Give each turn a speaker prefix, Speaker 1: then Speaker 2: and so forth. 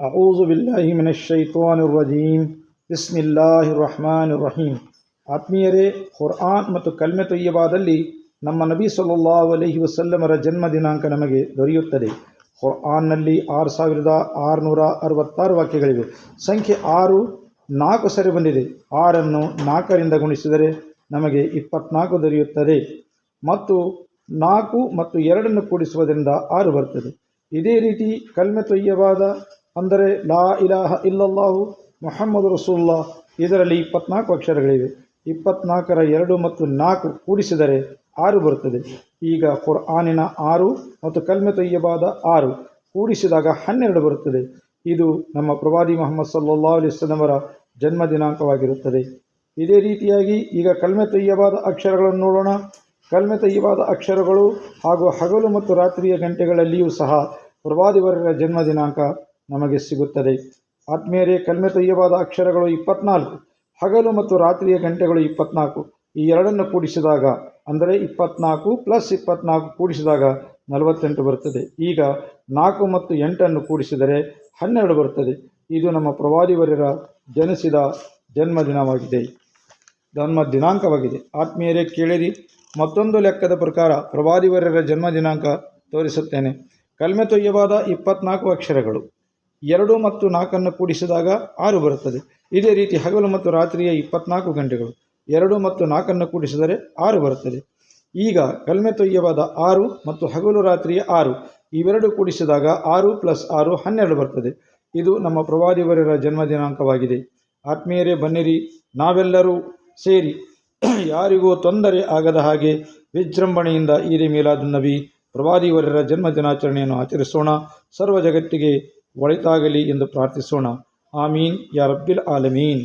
Speaker 1: أعوذ بالله من الشيطان الرجيم بسم الله الرحمن الرحيم ಆತ್ಮೀಯರೇ ಖುರ್ಆನ್ ಮತ್ತು ಕಲ್ಮೆ ತೊಯ್ಯಬಾದಲ್ಲಿ ನಮ್ಮ ನಬಿ ಸಲ್ಲಲ್ಲಾಹು ಅಲೈಹಿ ವಸಲ್ಲಮರ ಜನ್ಮ ದಿನಾಂಕ ನಮಗೆ ದೊರೆಯುತ್ತದೆ ಖುರ್ಆನ್ನಲ್ಲಿ ಆರು ಸಾವಿರದ ಆರುನೂರ ಅರವತ್ತಾರು ವಾಕ್ಯಗಳಿವೆ ಸಂಖ್ಯೆ ಆರು ನಾಲ್ಕು ಸರಿ ಬಂದಿದೆ ಆರನ್ನು ನಾಲ್ಕರಿಂದ ಗುಣಿಸಿದರೆ ನಮಗೆ ಇಪ್ಪತ್ನಾಲ್ಕು ದೊರೆಯುತ್ತದೆ ಮತ್ತು ನಾಲ್ಕು ಮತ್ತು ಎರಡನ್ನು ಕೂಡಿಸುವುದರಿಂದ ಆರು ಬರ್ತದೆ ಇದೇ ರೀತಿ ಕಲ್ಮೆ ತೊಯ್ಯವಾದ ಅಂದರೆ ಲಾ ಇಲಾಹ ಇಲ್ಲಲ್ಲಾಹು ಮೊಹಮ್ಮದ್ ರಸೂಲ್ಲಾ ಇದರಲ್ಲಿ ಇಪ್ಪತ್ನಾಲ್ಕು ಅಕ್ಷರಗಳಿವೆ. ಇಪ್ಪತ್ನಾಲ್ಕರ ಎರಡು ಮತ್ತು ನಾಲ್ಕು ಕೂಡಿಸಿದರೆ ಆರು ಬರುತ್ತದೆ. ಈಗ ಕುರ್ಆನಿನ ಆರು ಮತ್ತು ಕಲ್ಮೆ ತೊಯ್ಯಬಾದ ಆರು ಕೂಡಿಸಿದಾಗ ಹನ್ನೆರಡು ಬರುತ್ತದೆ. ಇದು ನಮ್ಮ ಪ್ರವಾದಿ ಮೊಹಮ್ಮದ್ ಸಲ್ಲಾ ಅಲಿಸ್ಲಮರ ಜನ್ಮ ದಿನಾಂಕವಾಗಿರುತ್ತದೆ. ಇದೇ ರೀತಿಯಾಗಿ ಈಗ ಕಲ್ಮೆ ತೊಯ್ಯಬಾದ ಅಕ್ಷರಗಳನ್ನು ನೋಡೋಣ. ಕಲ್ಮೆ ತೊಯ್ಯಬಾದ ಅಕ್ಷರಗಳು ಹಾಗೂ ಹಗಲು ಮತ್ತು ರಾತ್ರಿಯ ಗಂಟೆಗಳಲ್ಲಿಯೂ ಸಹ ಪ್ರವಾದಿವರರ ಜನ್ಮ ದಿನಾಂಕ ನಮಗೆ ಸಿಗುತ್ತದೆ. ಆತ್ಮೀಯರೇ, ಕಲ್ಮೆ ತೊಯ್ಯಬಾದ ಅಕ್ಷರಗಳು ಇಪ್ಪತ್ನಾಲ್ಕು, ಹಗಲು ಮತ್ತು ರಾತ್ರಿಯ ಗಂಟೆಗಳು ಇಪ್ಪತ್ನಾಲ್ಕು. ಈ ಎರಡನ್ನು ಕೂಡಿಸಿದಾಗ, ಅಂದರೆ ಇಪ್ಪತ್ನಾಲ್ಕು ಪ್ಲಸ್ ಇಪ್ಪತ್ನಾಲ್ಕು ಕೂಡಿಸಿದಾಗ ನಲವತ್ತೆಂಟು ಬರುತ್ತದೆ. ಈಗ ನಾಲ್ಕು ಮತ್ತು ಎಂಟನ್ನು ಕೂಡಿಸಿದರೆ ಹನ್ನೆರಡು ಬರುತ್ತದೆ. ಇದು ನಮ್ಮ ಪ್ರವಾದಿವರ್ಯರ ಜನಿಸಿದ ಜನ್ಮದಿನವಾಗಿದೆ. ಜನ್ಮ ದಿನಾಂಕವಾಗಿದೆ. ಆತ್ಮೀಯರೇ, ಕೇಳಿರಿ. ಮತ್ತೊಂದು ಲೆಕ್ಕದ ಪ್ರಕಾರ ಪ್ರವಾದಿವರ್ಯರ ಜನ್ಮ ದಿನಾಂಕ ತೋರಿಸುತ್ತೇನೆ. ಕಲ್ಮೆ ತೊಯ್ಯವಾದ ಇಪ್ಪತ್ನಾಲ್ಕು ಅಕ್ಷರಗಳು. ಎರಡು ಮತ್ತು ನಾಲ್ಕನ್ನು ಕೂಡಿಸಿದಾಗ ಆರು ಬರುತ್ತದೆ. ಇದೇ ರೀತಿ ಹಗಲು ಮತ್ತು ರಾತ್ರಿಯ ಇಪ್ಪತ್ನಾಲ್ಕು ಗಂಟೆಗಳು ಎರಡು ಮತ್ತು ನಾಲ್ಕನ್ನು ಕೂಡಿಸಿದರೆ ಆರು ಬರುತ್ತದೆ. ಈಗ ಕಲ್ಮೆ ತೊಯ್ಯವಾದ ಆರು ಮತ್ತು ಹಗಲು ರಾತ್ರಿಯ ಆರು ಇವೆರಡು ಕೂಡಿಸಿದಾಗ ಆರು ಪ್ಲಸ್ ಆರು ಹನ್ನೆರಡು ಬರ್ತದೆ. ಇದು ನಮ್ಮ ಪ್ರವಾದಿವರರ ಜನ್ಮ ದಿನಾಂಕವಾಗಿದೆ. ಆತ್ಮೀಯರೇ, ಬನ್ನಿರಿ. ನಾವೆಲ್ಲರೂ ಸೇರಿ ಯಾರಿಗೂ ತೊಂದರೆ ಆಗದ ಹಾಗೆ ವಿಜೃಂಭಣೆಯಿಂದ ಈರಿ ಮೀಲಾದ್ ನಬಿ ಜನ್ಮ ದಿನಾಚರಣೆಯನ್ನು ಆಚರಿಸೋಣ. ಸರ್ವ ಜಗತ್ತಿಗೆ ಒಳಿತಾಗಲಿ ಎಂದು ಪ್ರಾರ್ಥಿಸೋಣ ಆಮೀನ್ ಯಾ ರಬ್ಬಿಲ್ ಆಲಮೀನ್